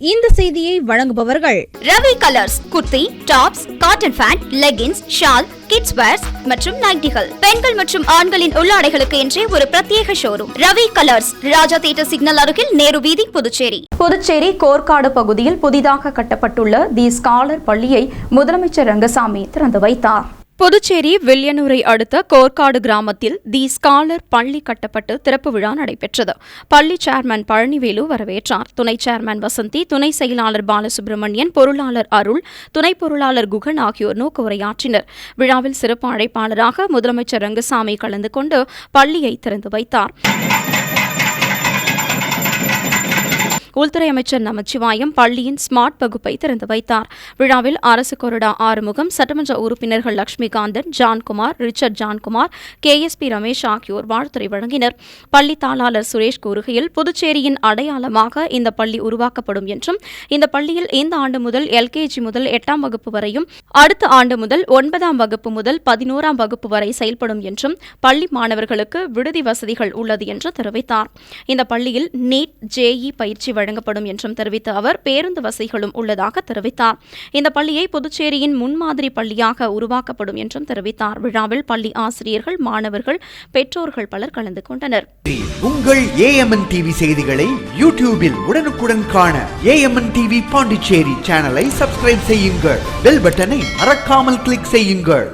இந்த செய்தியை வழங்குபவர்கள் Ravi colours kurti tops cotton pant leggings shawl kids wears மற்றும் நைட்டிகள். பெண்கள் மற்றும் ஆண்களின் உள்ளாடைகளுக்கு என்றே ஒரு பிரத்யேக showroom. Ravi colours Raja theatre signal அருகில் நேரு வீதி புதுச்சேரி. புதுச்சேரி கோர்க்காடு பகுதியில் புதிதாக கட்டப்பட்டுள்ள தி ஸ்காலர் பள்ளியை முதலமைச்சர் ரங்கசாமி திறந்து வைத்தார். புதுச்சேரி வில்லியனூரை அடுத்த கோர்க்காடு கிராமத்தில் தி ஸ்காலர் பள்ளி கட்டப்பட்டு திறப்பு விழா நடைபெற்றது. பள்ளி சேர்மன் பழனிவேலு வரவேற்றார். துணை சேர்மன் வசந்தி துணை செயலாளர் பாலசுப்ரமணியன் பொருளாளர் அருள் துணை பொருளாளர் குகன் ஆகியோர் நோக்கு உரையாற்றினர் விழாவில் சிறப்பு அழைப்பாளராக முதலமைச்சர் ரங்கசாமி கலந்து கொண்டு பள்ளியை திறந்து வைத்தார். உள்துறை அமைச்சர் நமச்சிவாயம் பள்ளியின் ஸ்மார்ட் வகுப்பை திறந்து வைத்தார். விழாவில் அரசு கொறடா ஆறுமுகம் சட்டமன்ற உறுப்பினர்கள் Lakshmikanthan John Kumar Richard John Kumar K S P Ramesh ஆகியோர் வாழ்த்துறை வழங்கினர். பள்ளி தாளாளர் சுரேஷ் கூறுகையில் புதுச்சேரியின் அடையாளமாக இந்த பள்ளி உருவாக்கப்படும் என்றும் இந்த பள்ளியில் இந்த ஆண்டு முதல் எல்கேஜி முதல் எட்டாம் வகுப்பு வரையும் அடுத்த ஆண்டு முதல் ஒன்பதாம் வகுப்பு முதல் பதினோராம் வகுப்பு வரை செயல்படும் என்றும் பள்ளி மாணவர்களுக்கு விடுதி வசதிகள் உள்ளது என்று தெரிவித்தார். இந்த பள்ளியில் நீட் ஜேஇ பயிற்சி வழங்கப்படும் என்றும் தெரிவித்த அவர் பேருந்து வசதிகளும் உள்ளதாக தெரிவித்தார். இந்த பள்ளியை புதுச்சேரியின் முன்மாதிரி பள்ளியாக உருவாக்கப்படும் என்றும் தெரிவித்தார். விழாவில் பள்ளி ஆசிரியர்கள் மாணவர்கள் பெற்றோர்கள் பலர் கலந்து கொண்டனர். உங்கள் ஏஎம்என் டிவி செய்திகளை யூடியூபில் உடனுக்குடன் காண ஏஎம்என் டிவி பாண்டிச்சேரி சேனலை சப்ஸ்கிரைப் செய்யுங்கள். பெல் பட்டனை மறக்காமல் கிளிக் செய்யுங்கள்.